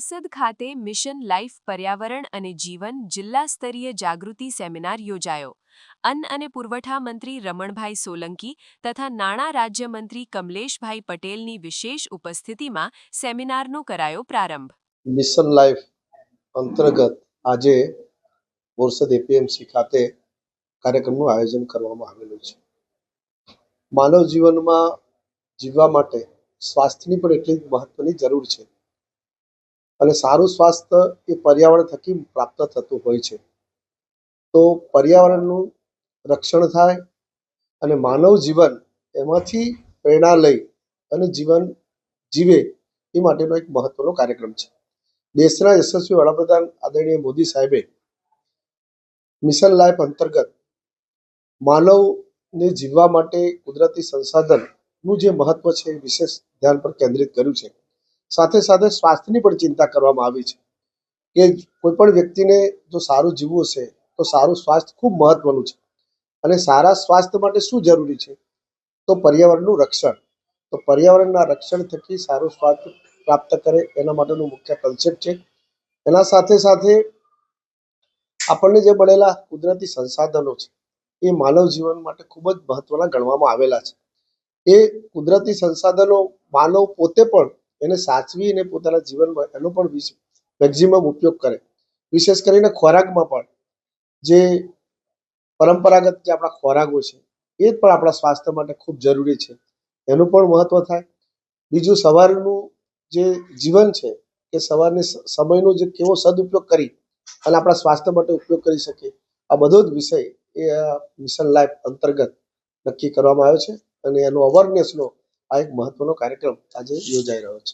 બોરસદ ખાતે mission life પર્યાવરણ અને જીવન જિલ્લા સ્તરીય જાગૃતિ સેમિનાર યોજાયો. અન્ન અને પુરવઠા મંત્રી રમણભાઈ સોલંકી તથા નાણાં રાજ્યમંત્રી કમલેશભાઈ પટેલની વિશેષ ઉપસ્થિતિમાં સેમિનારનો કરાયો પ્રારંભ. મિશન લાઈફ અંતર્ગત આજે બોરસદ એપીએમસી ખાતે કાર્યક્રમનું આયોજન કરવામાં આવેલું છે. માનવ જીવનમાં જીવવા માટે સ્વાસ્થ્યની પણ એટલી જ મહત્વની જરૂર છે. અને સારું સ્વાસ્થ્ય એ પર્યાવરણ થકી પ્રાપ્ત થતું હોય છે. તો પર્યાવરણનું રક્ષણ થાય અને માનવ જીવન એમાંથી પ્રેરણા લઈ અને જીવન જીવે એ માટેનો એક મહત્વનો કાર્યક્રમ છે. દેશના યશસ્વી વડાપ્રધાન આદરણીય મોદી સાહેબે મિશન લાઈફ અંતર્ગત માનવને જીવવા માટે કુદરતી સંસાધનનું જે મહત્વ છે એ વિશેષ ધ્યાન પર કેન્દ્રિત કર્યું છે. સાથે સાથે સ્વાસ્થ્યની પણ ચિંતા કરવામાં આવી છે કે કોઈ પણ વ્યક્તિને જો સારું જીવવું છે તો સારું સ્વાસ્થ્ય ખૂબ મહત્વનું છે. અને સારા સ્વાસ્થ્ય માટે શું જરૂરી છે? તો પર્યાવરણનું રક્ષણ. તો પર્યાવરણના રક્ષણ થકી સારું સ્વાસ્થ્ય પ્રાપ્ત કરે એના માટેનું મુખ્ય કન્સેપ્ટ છે. એના સાથે સાથે આપણને જે મળેલા કુદરતી સંસાધનો છે, એ માનવ જીવન માટે ખૂબ જ મહત્વના ગણવામાં આવેલા છે. એ કુદરતી સંસાધનો માનવ પોતે પણ એને સાચવી અને પોતાના જીવનમાં એનો પણ મેક્ઝિમમ ઉપયોગ કરે. વિશેષ કરીને ખોરાકમાં પણ. જે પરંપરાગત જે આપણા ખોરાકો છે, એ પણ આપણા સ્વાસ્થ્ય માટે ખૂબ જરૂરી છે. એનું પણ મહત્વ થાય. બીજું સવારનું જે જીવન છે એ સવારની સમયનો જે કેવો સદુપયોગ કરી અને આપણા સ્વાસ્થ્ય માટે ઉપયોગ કરી શકીએ આ બધો જ વિષય એ મિશન લાઈફ અંતર્ગત નક્કી કરવામાં આવ્યો છે. અને એનો અવેરનેસનો આ એક મહત્વનો કાર્યક્રમ આજે યોજાઈ રહ્યો છે.